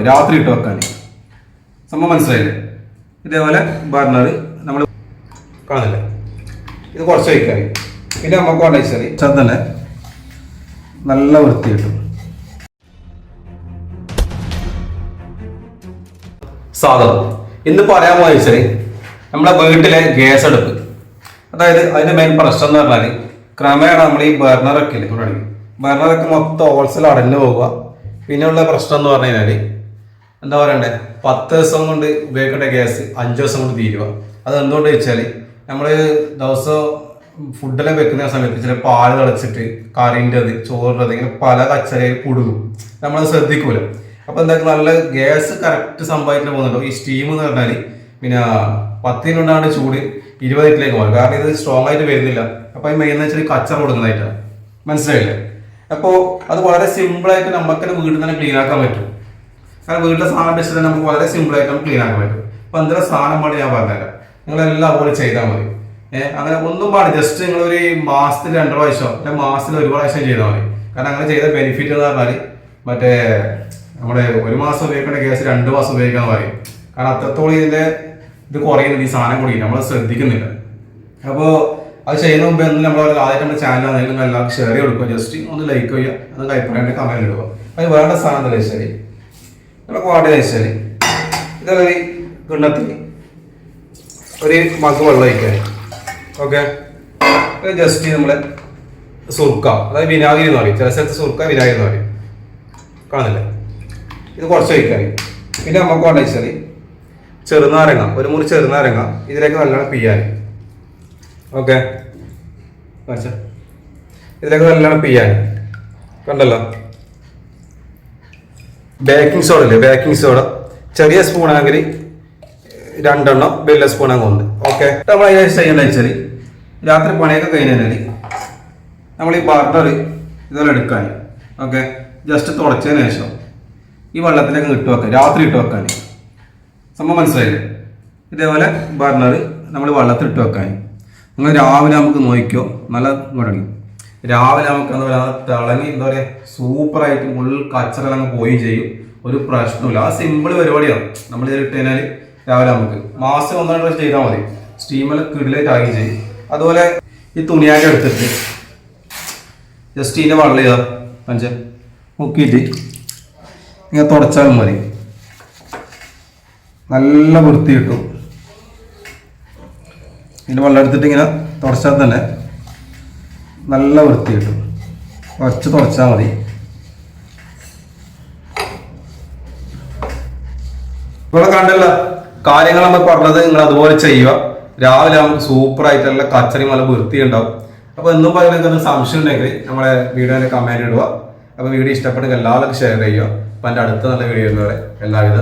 വെക്കുക രാത്രി ഇട്ട് വെക്കാൻ. സംഭവം മനസ്സിലായില്ലേ? ഇതേപോലെ ബർണർ നമ്മൾ കാണില്ലേ ഇത് കുറച്ച് വയ്ക്കാൻ പിന്നെ നമുക്ക് വേണ്ട വെച്ചാൽ ചതന്നെ നല്ല വൃത്തി കിട്ടും സാധനം. ഇന്ന് പറയാൻ വെച്ചാൽ നമ്മുടെ വീട്ടിലെ ഗ്യാസ് അടുപ്പ്. അതായത് അതിന്റെ മെയിൻ പ്രശ്നം എന്ന് പറഞ്ഞാൽ ക്രമേണ നമ്മൾ ഈ ബർണറൊക്കെ ഇല്ലേ ഇവിടെ ബർണറൊക്കെ മൊത്തം ഹോൾസെയിൽ അടഞ്ഞു പോവുക. പിന്നെയുള്ള പ്രശ്നം എന്ന് പറഞ്ഞു കഴിഞ്ഞാൽ എന്താ പറയണ്ടേ? പത്ത് ദിവസം കൊണ്ട് ഉപയോഗിക്കേണ്ട ഗ്യാസ് അഞ്ച് ദിവസം കൊണ്ട് തീരുക. അത് എന്തുകൊണ്ട് വെച്ചാൽ നമ്മൾ ദിവസം ഫുഡെല്ലാം വെക്കുന്ന സമയത്ത് ചില പാൽ തിളച്ചിട്ട് കറിന്റെ അത് ചോറിന്റെ അത് ഇങ്ങനെ പല കച്ചറയിൽ കുടുങ്ങും നമ്മളത് ശ്രദ്ധിക്കൂല. അപ്പോൾ എന്താ നല്ല ഗ്യാസ് കറക്റ്റ് സംഭവിക്കാൻ പോകുന്നുണ്ടോ. ഈ സ്റ്റീം എന്ന് പറഞ്ഞാൽ പിന്നെ പത്തിനുണ്ടാണ്ട് ചൂട് ഇരുപത് ലിറ്ററിലേക്ക് പോകും കാരണം ഇത് സ്ട്രോങ് ആയിട്ട് വരുന്നില്ല. അപ്പോൾ ഈ മെയിൻ എന്ന് വെച്ചാൽ കച്ചറ കൊടുക്കുന്നതായിട്ടാണ്. മനസ്സിലായില്ലേ? അപ്പോൾ അത് വളരെ സിമ്പിളായിട്ട് നമുക്ക് വീട്ടിൽ തന്നെ ക്ലീൻ ആക്കാൻ പറ്റും. കാരണം വീട്ടിലെ സാധനം തന്നെ നമുക്ക് വളരെ സിമ്പിൾ ആയിട്ട് നമുക്ക് ക്ലീൻ ആക്കാൻ പറ്റും. അപ്പൊ എന്തെങ്കിലും സാധനം പാടി ഞാൻ പറഞ്ഞുതരാം. നിങ്ങളെല്ലാം അതുപോലെ ചെയ്താൽ മതി. ഏഹ് അങ്ങനെ ഒന്നും പാടില്ല. ജസ്റ്റ് നിങ്ങൾ ഒരു മാസത്തിൽ രണ്ടു പ്രാവശ്യം അല്ലെങ്കിൽ മാസത്തിൽ ഒരു പ്രാവശ്യം ചെയ്താൽ മതി. കാരണം അങ്ങനെ ചെയ്ത ബെനിഫിറ്റ് എന്ന് പറഞ്ഞാൽ മറ്റേ നമ്മുടെ ഒരു മാസം ഉപയോഗിക്കേണ്ട ഗ്യാസ് രണ്ട് മാസം ഉപയോഗിക്കാൻ പറയും. കാരണം അത്രത്തോളം ഇതിന്റെ ഇത് കുറയുന്നത് ഈ സാധനം കൂടി നമ്മൾ ശ്രദ്ധിക്കുന്നില്ല. അപ്പോൾ അത് ചെയ്യുന്ന മുമ്പ് എന്ന് നമ്മൾ ആദ്യം നമ്മുടെ ചാനൽ ആണെങ്കിലും എല്ലാവർക്കും ഷെയർ കൊടുക്കുക. ജസ്റ്റ് ഒന്ന് ലൈക്ക് ചെയ്യുക. അത് അഭിപ്രായം കമന്റ് ഇടുക. അത് വേണ്ട സാധനം എന്താ വെച്ചാൽ നമുക്ക് വേണ്ടത് വെച്ചാൽ ഇതൊരു കിണ്ണത്തിൽ ഒരു മഗ് വെള്ളം ഒഴിക്കാൻ. ഓക്കെ ജസ്റ്റ് നമ്മളെ സുർക്ക. അതായത് വിനാഗിരി എന്ന് പറയും. ചില സ്ഥലത്ത് സുർക്ക വിനാഗിരി എന്ന് പറയും. കാണുന്നില്ലേ? ഇത് കുറച്ച് ഒഴിക്കാൻ പിന്നെ നമുക്ക് വേണ്ട വെച്ചാൽ ചെറുനാരങ്ങ. ഒരു മുറി ചെറുനാരങ്ങ. ഇതിലേക്ക് നല്ലോണം പിയ്യാൻ ഓക്കെ ഇതിലേക്ക് നല്ലോണം പിയാൻ കണ്ടല്ലോ? ബേക്കിംഗ് സോഡ അല്ലേ ബേക്കിംഗ് സോഡ ചെറിയ ആകരി രണ്ടെണ്ണം വലിയ അങ്ങ് ഉണ്ട്. ഓക്കെ നമ്മൾ അതിനെ ചെയ്യേണ്ടത് വെച്ചാൽ രാത്രി പണിയൊക്കെ കഴിഞ്ഞാൽ നമ്മൾ ഈ ബർണർ ഇതുപോലെ എടുക്കാൻ ഓക്കെ ജസ്റ്റ് തുടച്ചതിന് ശേഷം ഈ വെള്ളത്തിലേക്ക് ഇട്ട് വെക്കാൻ രാത്രി ഇട്ട് വെക്കാൻ സംഭവം മനസ്സിലായില്ലേ? ഇതേപോലെ ബർണർ നമ്മൾ വെള്ളത്തിൽ ഇട്ട് വെക്കാൻ നിങ്ങൾ രാവിലെ നമുക്ക് നോക്കിയോ നല്ല തുടങ്ങി രാവിലെ നമുക്ക് എന്താ പറയുക തിളങ്ങി എന്താ പറയുക സൂപ്പറായിട്ട് മുൾ കച്ചറ അങ്ങ് പോയി ചെയ്യും. ഒരു പ്രശ്നമില്ല ആ സിമ്പിൾ പരിപാടിയാണ്. നമ്മൾ ഇതിൽ ഇട്ട് കഴിഞ്ഞാൽ രാവിലെ നമുക്ക്. മാസം ഒന്നര ഡ്രസ് ചെയ്താൽ മതി. സ്റ്റീമിൽ കിടിലേറ്റ് ആക്കി ചെയ്യും. അതുപോലെ ഈ തുണിയാക്കി എടുത്തിട്ട് ജസ്റ്റ് ഇതിന്റെ വെള്ളം ചെയ്താൽ പഞ്ച മുക്കിയിട്ട് ഇങ്ങനെ തുടച്ചാലും മതി. നല്ല വൃത്തി കിട്ടും. ഇതിന്റെ വെള്ളം എടുത്തിട്ട് ഇങ്ങനെ തുടച്ചാൽ തന്നെ നല്ല വൃത്തി കിട്ടും. കുറച്ച് തുടച്ചാൽ മതി. ഇവിടെ കണ്ടല്ല കാര്യങ്ങൾ നമ്മൾ പറഞ്ഞത് നിങ്ങൾ അതുപോലെ ചെയ്യുക. രാവിലെ നമുക്ക് നല്ല കച്ചറി നല്ല വൃത്തി ഉണ്ടാവും. അപ്പൊ എന്നും പറഞ്ഞാൽ എന്തെങ്കിലും സംശയം ഉണ്ടെങ്കിൽ നമ്മളെ വീഡിയോയിൽ കമന്റ് ഇടുക. അപ്പൊ വീഡിയോ ഇഷ്ടപ്പെട്ടെങ്കിൽ എല്ലാവർക്കും ഷെയർ ചെയ്യുക. അപ്പൊ എന്റെ അടുത്ത നല്ല വീഡിയോ എല്ലാവിധ